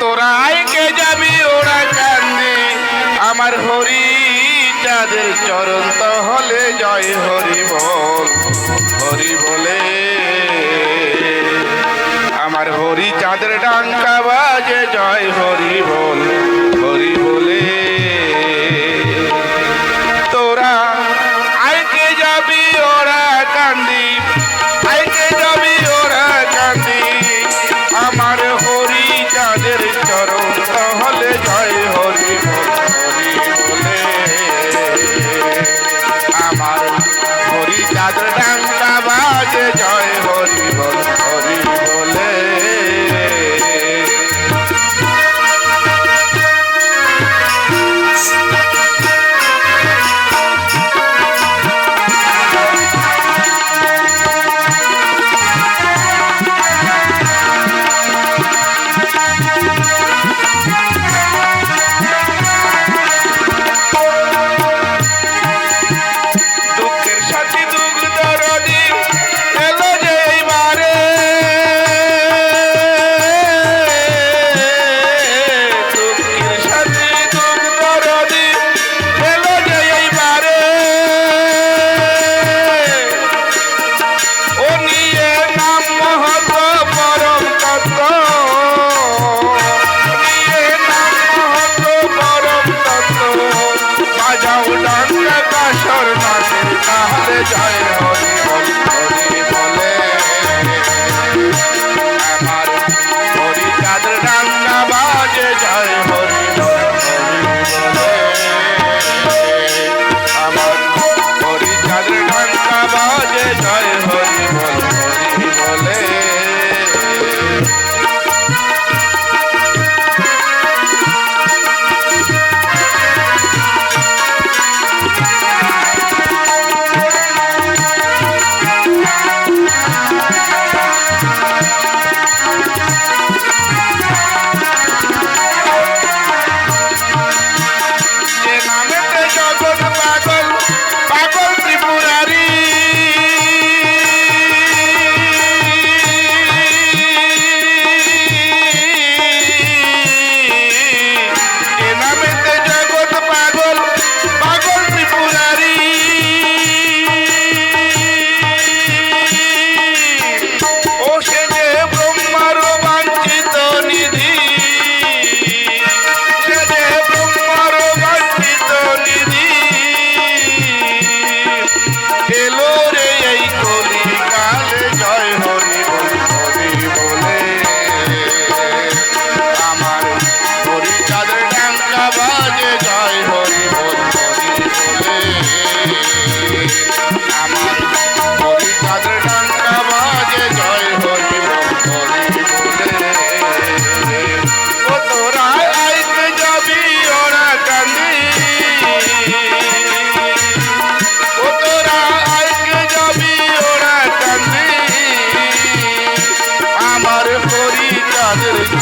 তোরা কে যাবি ওরা কান্দে। আমার হরি চাঁদের চরণ হলে জয় হরি বল, হরি বলে। আমার হরি চাঁদের ডাঙ্কা বাজে, জয় হরি বল। মাঠে তাহারে জয়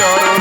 Lord.